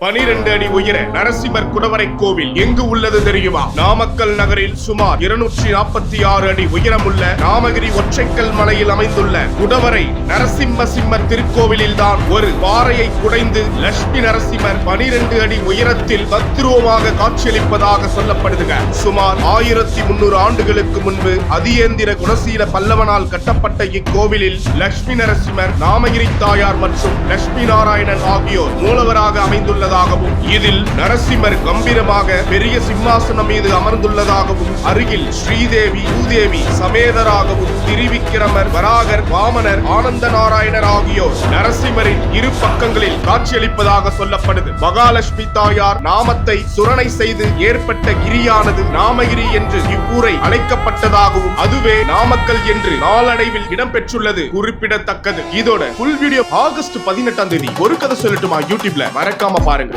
பனிரெண்டு அடி உயர நரசிம்மர் குடவரை கோவில் எங்கு உள்ளது தெரியுமா? நாமக்கல் நகரில் சுமார் இருநூற்றி நாற்பத்தி ஆறு அடி உயரமுள்ள நாமகிரி ஒற்றைக்கல் மலையில் அமைந்துள்ள குடவரை நரசிம்ம சிம்மர் திருக்கோவிலில் தான் ஒரு பாறையை குடைந்து லட்சுமி நரசிம்மர் பனிரெண்டு அடி உயரத்தில் தத்ரூபமாக காட்சியளிப்பதாக சொல்லப்படுதுங்க. சுமார் ஆயிரத்தி முன்னூறு ஆண்டுகளுக்கு முன்பு அதியேந்திர குணசீல பல்லவனால் கட்டப்பட்ட இக்கோவிலில் லட்சுமி நரசிம்மர் நாமகிரி தாயார் மற்றும் லட்சுமி நாராயணன் ஆகியோர் மூலவராக அமைந்துள்ள அமைந்துள்ளதாகவும் இதில் நரசிம்மர் கம்பீரமாக பெரிய சிம்மாசனம் மீது அமர்ந்துள்ளதாகவும் அருகில் ஸ்ரீதேவி பூதேவி சமேதராகவும் திரிவிக்கிரமர் வராகர் வாமனர் ஆனந்த நாராயணர் ஆகியோர் நரசிம்மரின் இரு பக்கங்களில் காட்சியளிப்பதாக சொல்லப்படுது. மகாலட்சுமி தாயார் நாமத்தை சுரணை செய்து ஏற்பட்ட கிரியானது நாமகிரி என்று இவ்வூரை அழைக்கப்பட்டதாகவும் அதுவே நாமக்கல் என்று நாளடைவில் இடம்பெற்றுள்ளது குறிப்பிடத்தக்கது. இதோட புல் வீடியோ ஆகஸ்ட் பதினெட்டாம் தேதி. ஒரு கதை சொல்லட்டுமா? யூடியூப்ல. மறக்காம பாருங்க.